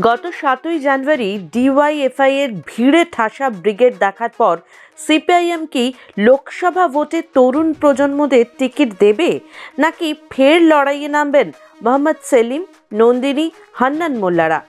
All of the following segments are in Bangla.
গত সাতই জানুয়ারি ডিওয়াইএফআই এর ভিড়ে ঠাসা ব্রিগেড দেখার পর সিপিআইএম কি লোকসভা ভোটে তরুণ প্রজন্মদের টিকিট দেবে, নাকি ফের লড়াইয়ে নামবেন মোহাম্মদ সেলিম, নন্দিনী, হান্নান মোল্লারা?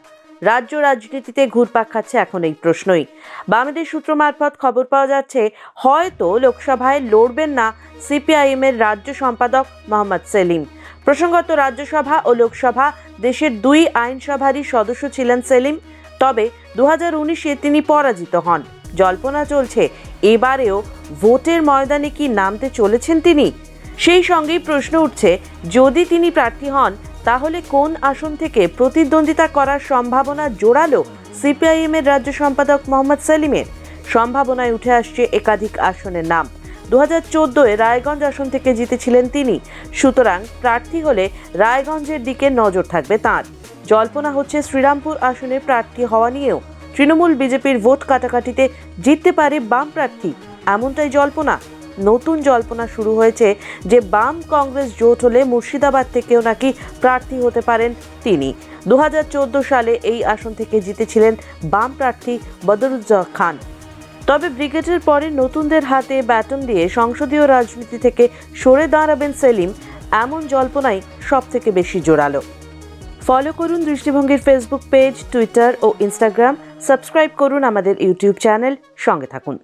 রাজ্য রাজনীতিতে ঘুরপাক খাচ্ছে এখন এই প্রশ্নই। বামেদের সূত্র মারফত খবর পাওয়া যাচ্ছে, হয়তো লোকসভায় লড়বেন না সিপিআইএম এর রাজ্য সম্পাদক মোহাম্মদ সেলিম। প্রসঙ্গত রাজ্যসভা ও লোকসভা দেশের দুই আইনসভারই সদস্য ছিলেন সেলিম। তবে দু হাজার উনিশে তিনি পরাজিত হন। জল্পনা চলছে, এবারেও ভোটের ময়দানে কি নামতে চলেছেন তিনি? সেই সঙ্গেই প্রশ্ন উঠছে, যদি তিনি প্রার্থী হন, তাহলে কোন আসন থেকে প্রতিদ্বন্দ্বিতা করার সম্ভাবনা জোরালো সিপিআইএমের রাজ্য সম্পাদক মোহাম্মদ সেলিমের? সম্ভাবনায় উঠে আসছে একাধিক আসনের নাম। দু হাজার চোদ্দোয় রায়গঞ্জ আসন থেকে জিতেছিলেন তিনি। সুতরাং প্রার্থী হলে রায়গঞ্জের দিকে নজর থাকবে তাঁর। জল্পনা হচ্ছে শ্রীরামপুর আসনে প্রার্থী হওয়া নিয়েও। তৃণমূল বিজেপির ভোট কাটাকাটিতে জিততে পারে বাম প্রার্থী। এমনটাই জল্পনা। নতুন জল্পনা শুরু হয়েছে যে বাম কংগ্রেস জোট হলে মুর্শিদাবাদ থেকেও নাকি প্রার্থী হতে পারেন তিনি। দু হাজার চোদ্দ সালে এই আসন থেকে জিতেছিলেন বাম প্রার্থী বদরুজ্জাহ খান। তবে ব্রিগেডের পরে নতুনদের হাতে ব্যাটন দিয়ে সংসদীয় রাজনীতি থেকে সরে দাঁড়াবেন সেলিম। এমন জল্পনাই সব থেকে বেশি জোরালো। ফলো করুন দৃষ্টিভঙ্গির ফেসবুক পেজ টুইটার ও ইনস্টাগ্রাম সাবস্ক্রাইব করুন আমাদের ইউটিউব চ্যানেল সঙ্গে থাকুন।